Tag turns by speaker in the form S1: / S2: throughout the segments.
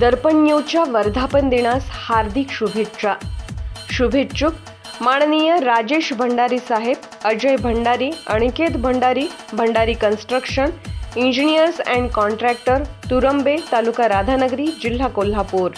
S1: दर्पण न्यूजच्या वर्धापन दिनास हार्दिक शुभेच्छा. शुभेच्छुक माननीय राजेश भंडारी साहेब Ajay Bhandari Aniket Bhandari Bhandari construction engineers and contractor Turambe taluka Radhanagari जिल्हा कोल्हापूर.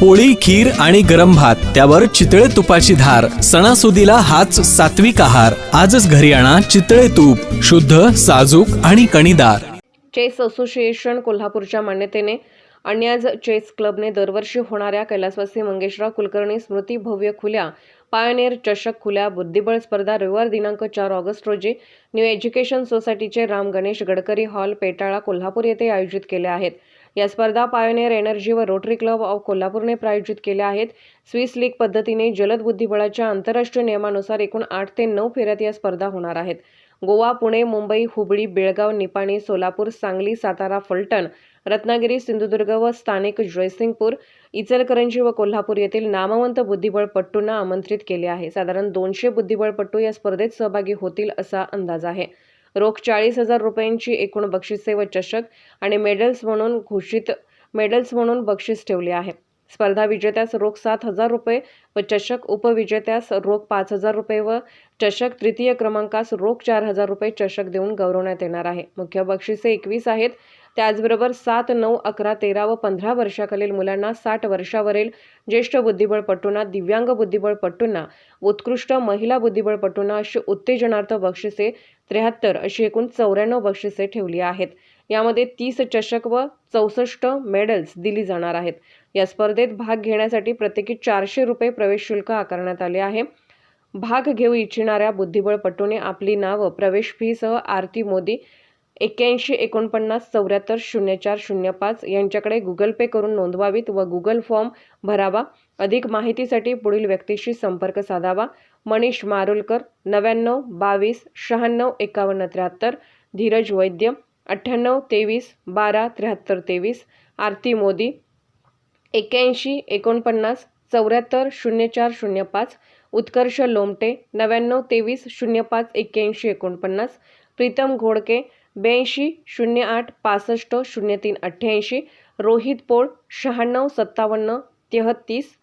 S2: पोळी खीर आणि गरम भात त्यावर चितळे तुपाची धार सणासुदीला हाच सात्विक आहार. आजच घरी आणा चितळे तूप शुद्ध साजूक आणि कणीदार.
S1: चेस असोसिएशन कोल्हापूरच्या मान्यतेने आणि आज चेस क्लबने दरवर्षी होणाऱ्या कैलासवासी मंगेशराव कुलकर्णी स्मृती भव्य खुल्या पायोनियर चषक खुल्या बुद्धिबळ स्पर्धा रविवार दिनांक चार ऑगस्ट रोजी न्यू एज्युकेशन सोसायटीचे राम गणेश गडकरी हॉल पेटाळा कोल्हापूर येथे आयोजित केले आहेत. या स्पर्धा पायोनियर एनर्जी व रोटरी क्लब ऑफ कोल्हापूरने प्रायोजित केल्या आहेत. स्विस लीग पद्धतीने जलद बुद्धिबळाच्या आंतरराष्ट्रीय नियमानुसार एकूण आठ ते नऊ फेऱ्यात या स्पर्धा होणार आहेत. गोवा पुणे मुंबई हुबळी बेळगाव निपाणी सोलापूर सांगली सातारा फलटण रत्नागिरी सिंधुदुर्ग व स्थानिक जयसिंगपूर इचलकरंजी व कोल्हापूर येथील नामवंत बुद्धिबळपट्टूंना आमंत्रित केले आहे. साधारण दोनशे बुद्धिबळपट्टू या स्पर्धेत सहभागी होतील असा अंदाज आहे. रोख चाळीस हजार रुपयांची एकूण बक्षिसे व चषक आणि मेडल्स म्हणून घोषित मेडल्स म्हणून बक्षीस ठेवले आहे. स्पर्धा विजेत्यास रोख सात हजार रुपये व चषक उपविजेत्यास रोख पाच हजार रुपये व चषक तृतीय क्रमांकास रोख चार हजार रुपये चषक देऊन गौरवण्यात येणार आहे. मुख्य बक्षिसे एकवीस आहेत. त्याचबरोबर सात नऊ अकरा तेरा व पंधरा वर्षाखालील मुलांना साठ वर्षावरील ज्येष्ठ बुद्धिबळपटूंना दिव्यांग बुद्धिबळपटूंना उत्कृष्ट महिला बुद्धिबळपटूंना अशी उत्तेजनार्थ बक्षिसे त्र्याहत्तर अशी एकूण चौऱ्याण्णव बक्षिसे ठेवली आहेत. यामध्ये तीस चषक व चौसष्ट मेडल्स दिली जाणार आहेत. या स्पर्धेत भाग घेण्यासाठी प्रत्येकी चारशे रुपये प्रवेश शुल्क आकारण्यात आले आहे. भाग घेऊ इच्छिणाऱ्या बुद्धिबळपटूने आपली नावं प्रवेश फीसह आरती मोदी एक्क्याऐंशी एकोणपन्नास चौऱ्याहत्तर शून्य चार शून्य पाच यांच्याकडे गुगल पे करून नोंदवावीत व गुगल फॉर्म भरावा. अधिक माहितीसाठी पुढील व्यक्तीशी संपर्क साधावा. मनीष मारुलकर नव्याण्णव बावीस शहाण्णव एकावन्न त्र्याहत्तर धीरज वैद्य अठ्ठ्याण्णव तेवीस बारा त्र्याहत्तर तेवीस आरती मोदी एक्क्याऐंशी एकोणपन्नास चौऱ्याहत्तर शून्य चार शून्य पाच उत्कर्ष लोमटे नव्याण्णव तेवीस शून्य पाच एक्क्याऐंशी एकोणपन्नास प्रीतम घोडके ब्याऐंशी शून्य आठ पासष्ट शून्य तीन अठ्ठ्याऐंशी रोहित पोळ शहाण्णव सत्तावन्न तेहत्तीस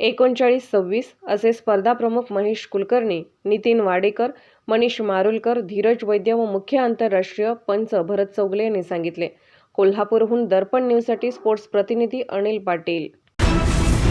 S1: एकोणचाळीस सव्वीस असे स्पर्धा प्रमुख महेश कुलकर्णी नितीन वाडेकर मनीष मारुलकर धीरज वैद्य व मुख्य आंतरराष्ट्रीय पंच भरत चौगले यांनी सांगितले. कोल्हापूरहून दर्पण न्यूजसाठी स्पोर्ट्स प्रतिनिधी अनिल पाटील.